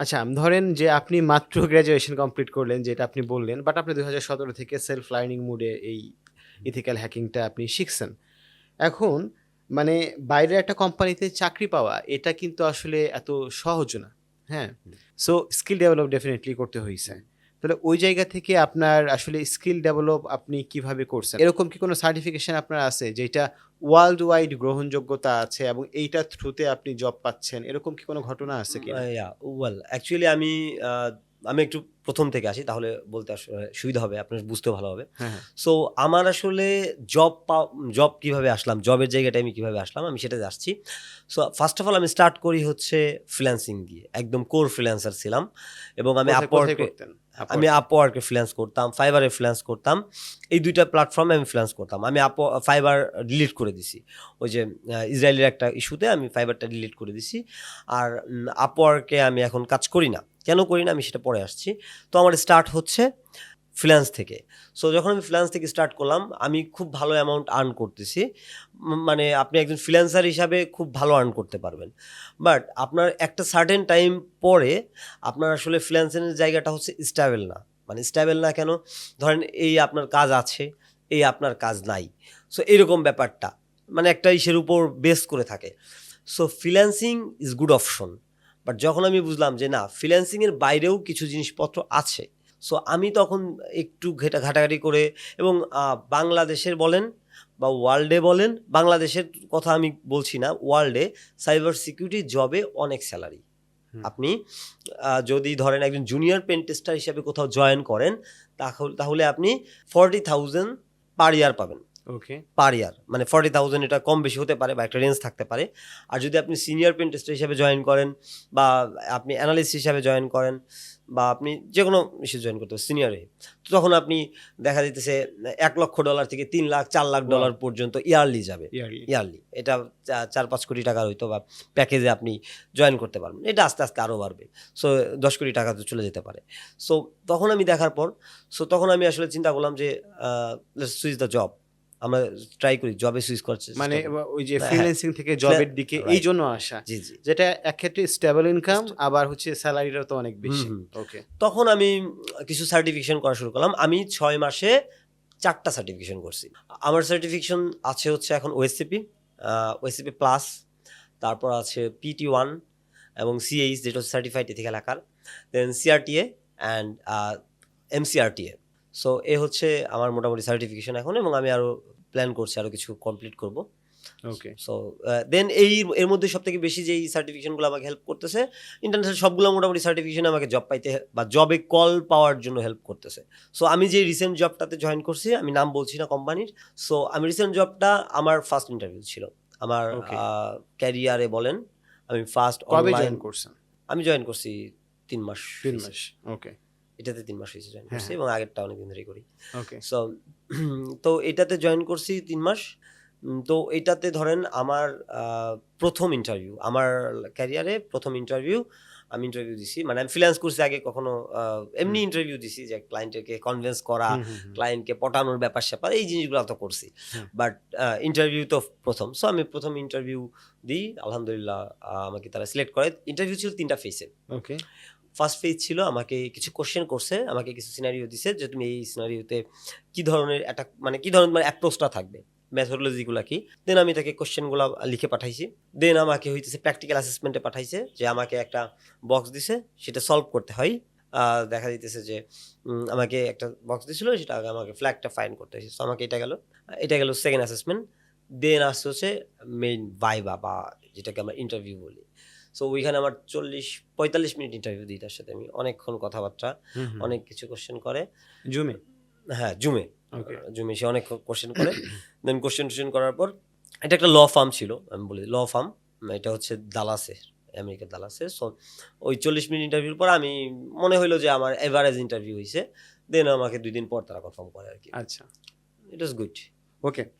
আচ্ছা ধরেন যে আপনি মাত্র গ্র্যাজুয়েশন কমপ্লিট করলেন যেটা আপনি বললেন বাট আপনি দু হাজার সতেরো থেকে সেলফ লার্নিং মুডে এই ইথিক্যাল হ্যাকিংটা আপনি শিখছেন। এখন মানে বাইরের একটা কোম্পানিতে চাকরি পাওয়া এটা কিন্তু আসলে এত সহজ না হ্যাঁ? সো স্কিল ডেভেলপ ডেফিনেটলি করতে হয়েছে তাহলে ওই জায়গা থেকে আপনার আসলে স্কিল ডেভেলপ আপনি কীভাবে করছেন? এরকম কি কোনো সার্টিফিকেশন আপনার আছে যেটা ওয়ার্ল্ড ওয়াইড গ্রহণযোগ্যতা আছে এবং এইটার থ্রুতে আপনি জব পাচ্ছেন? এরকম কি কোনো ঘটনা আছে কি ওয়েল অ্যাকচুয়ালি আমি আমি একটু প্রথম থেকে আসি তাহলে বলতে আসলে সুবিধা হবে আপনার বুঝতে ভালো হবে। হ্যাঁ হ্যাঁ। সো আমার আসলে জব জব কীভাবে আসলাম জবের জায়গাটা আমি কীভাবে আসলাম আমি সেটাতে আসছি। সো ফার্স্ট অফ অল আমি স্টার্ট করি হচ্ছে ফ্রিল্যান্সিং দিয়ে একদম কোর ফ্রিল্যান্সার ছিলাম এবং আমি আপওয়ার্কে? আমি আপওয়ার্কে ফ্রিল্যান্স করতাম ফাইবারে ফ্রিল্যান্স করতাম এই দুইটা প্ল্যাটফর্মে আমি ফ্রিল্যান্স করতাম। আমি আপ ফাইবার ডিলিট করে দিছি। ওই যে ইসরায়েলের একটা ইস্যুতে আমি ফাইবারটা ডিলিট করে দিছি। আর আপওয়ার্কে আমি এখন কাজ করি না। কেন করি না, আমি সেটা পরে আসছি। তো আমার স্টার্ট হচ্ছে ফ্রিল্যান্স থেকে। সো যখন আমি ফ্রিল্যান্স থেকে স্টার্ট করলাম, আমি খুব ভালো অ্যামাউন্ট আর্ন করতেছি। মানে আপনি একজন ফ্রিল্যান্সার হিসাবে খুব ভালো আর্ন করতে পারবেন। বাট আপনার একটা সার্টেন টাইম পরে আপনার আসলে ফ্রিল্যান্সিংয়ের জায়গাটা হচ্ছে স্টেবল না। মানে স্টেবল না কেন? ধরেন এই আপনার কাজ আছে, এই আপনার কাজ নাই। সো এরকম ব্যাপারটা। মানে একটা ইসের উপর বেস করে থাকে। So freelancing is good option but যখন আমি বুঝলাম যে না ফ্রিল্যান্সিংয়ের বাইরেও কিছু জিনিসপত্র আছে সো আমি তখন একটু ঘেটা ঘাটাঘাটি করে এবং বাংলাদেশের বলেন বা ওয়ার্ল্ডে বলেন বাংলাদেশের কথা আমি বলছি না ওয়ার্ল্ডে সাইবার সিকিউরিটি জবে অনেক স্যালারি আপনি যদি ধরেন একজন জুনিয়র পেন্টেস্টার হিসাবে কোথাও জয়েন করেন তাহলে তাহলে আপনি ফর্টি থাউজেন্ড পার ইয়ার পাবেন। ওকে পার ইয়ার মানে ফর্টি থাউজেন্ড এটা কম বেশি হতে পারে বা একটা রেঞ্জ থাকতে পারে। আর যদি আপনি সিনিয়র পেন টেস্টার হিসাবে জয়েন করেন বা আপনি অ্যানালিস্ট হিসাবে জয়েন করেন বা আপনি যে কোনো ইসে জয়েন করতে পারেন সিনিয়রে তো তখন আপনি দেখা দিতেছে এক লক্ষ ডলার থেকে তিন লাখ চার লাখ ডলার পর্যন্ত ইয়ারলি যাবে। ইয়ারলি এটা চার পাঁচ কোটি টাকার হয়তো বা প্যাকেজে আপনি জয়েন করতে পারবেন। এটা আস্তে আস্তে আরও বাড়বে। সো দশ কোটি টাকা তো চলে যেতে পারে। সো তখন আমি দেখার পর সো তখন আমি আসলে চিন্তা করলাম যে সুইচ দ্য জব আমরা ট্রাই করি জবে সুইচ চেষ্টা মানে। ওই যে। ফ্রিল্যান্সিং থেকে জবের দিকে এই জন্য আসা। জি জি। যেটা এক ক্ষেত্রে স্টেবল ইনকাম আবার হচ্ছে স্যালারিটাও তো অনেক বেশি। ওকে তখন আমি কিছু সার্টিফিকেশন করা শুরু করলাম। আমি ছয় মাসে চারটা সার্টিফিকেশন করছি। আমার সার্টিফিকেশন আছে হচ্ছে এখন ওএসসিপি ওএসসিপি প্লাস তারপর আছে পিটি ওয়ান এবং সিএইচ যেটা হচ্ছে certified ethical hacker then CRTA and MCRTA so এ হচ্ছে আমার মোটামুটি সার্টিফিকেশন এখন এবং আমি আরও প্ল্যান করছি আরও কিছু কমপ্লিট করব। ওকে সো দেন এই এর মধ্যে সব থেকে বেশি যেই সার্টিফিকেশনগুলো আমাকে হেল্প করতেছে ইন্টারন্যাশনাল সবগুলো মোটামুটি সার্টিফিকেশন আমাকে জব পাইতে বা জবে কল পাওয়ার জন্য হেল্প করতেছে। সো আমি যে রিসেন্ট জবটাতে জয়েন করছি আমি নাম বলছি না কোম্পানির সো আমি রিসেন্ট জবটা আমার ফার্স্ট ইন্টারভিউ ছিল। আমার. ক্যারিয়ারে বলেন আমি ফার্স্ট কবে জয়েন করছেন? আমি জয়েন করছি তিন মাস তিন মাস ওকে এটাতে তিন মাস হয়েছে জয়েন হ্যাঁ, করছি হ্যাঁ। এবং আগেরটা অনেকদিন ধরেই করি। সো তো এটাতে জয়েন করছি তিন মাস। তো এটাতে ধরেন আমার প্রথম ইন্টারভিউ আমার ক্যারিয়ারে প্রথম ইন্টারভিউ আমি ইন্টারভিউ দিছি। মানে আমি ফ্রিল্যান্স করছি আগে কখনো এমনি ইন্টারভিউ দিছি যে ক্লায়েন্টকে কনভিন্স করা। ক্লায়েন্টকে পটানোর ব্যাপার স্যাপার এই জিনিসগুলো তো করছি। বাট ইন্টারভিউ তো প্রথম। সো আমি প্রথম ইন্টারভিউ দিই আলহামদুলিল্লাহ আমাকে তারা সিলেক্ট করে। ইন্টারভিউ ছিল তিনটা ফেসে ওকে ফার্স্ট পেজ ছিল আমাকে কিছু কোশ্চেন করছে, আমাকে কিছু সিনারিও দিছে যে তুমি এই সিনারিওতে কি ধরনের অ্যাটাক মানে কি ধরনের মানে অ্যাপ্রোচটা থাকবে মেথোডোলজিগুলো কি? দেন আমি তাকে কোশ্চেনগুলো লিখে পাঠাইছি। দেন আমাকে হইতেছে প্র্যাকটিক্যাল অ্যাসেসমেন্টে পাঠাইছে যে আমাকে একটা বক্স দিছে, সেটা সলভ করতে হয়। দেখা দিতেছে যে আমাকে একটা বক্স দিছিল, সেটা আমাকে ফ্ল্যাগটা ফাইন করতে হয়েছে। তো আমাকে এটা গেল এটা গেল সেকেন্ড অ্যাসেসমেন্ট দেন আসছে হচ্ছে মেইন ভাইবা বা যেটাকে আমরা ইন্টারভিউ বলি। সো ওইখানে আমার চল্লিশ পঁয়তাল্লিশ মিনিট ইন্টারভিউ দিই তার সাথে আমি। অনেকক্ষণ কথাবার্তা অনেক কিছু কোশ্চেন করে। জুমে? হ্যাঁ জুমে। জুমে সে অনেক কোশ্চেন করে। দেন কোশ্চেন টোশ্চেন করার পর এটা একটা ল ফার্ম ছিল আমি বলি ল ফার্ম এটা হচ্ছে দালাসে আমেরিকার দালাসে সো ওই চল্লিশ মিনিট ইন্টারভিউর পর আমি মনে হইল যে আমার এভারেজ ইন্টারভিউ হয়েছে দেন আমাকে দুই দিন পর তারা কনফার্ম করে আর কি। আচ্ছা। ইট ওয়াজ গুড ওকে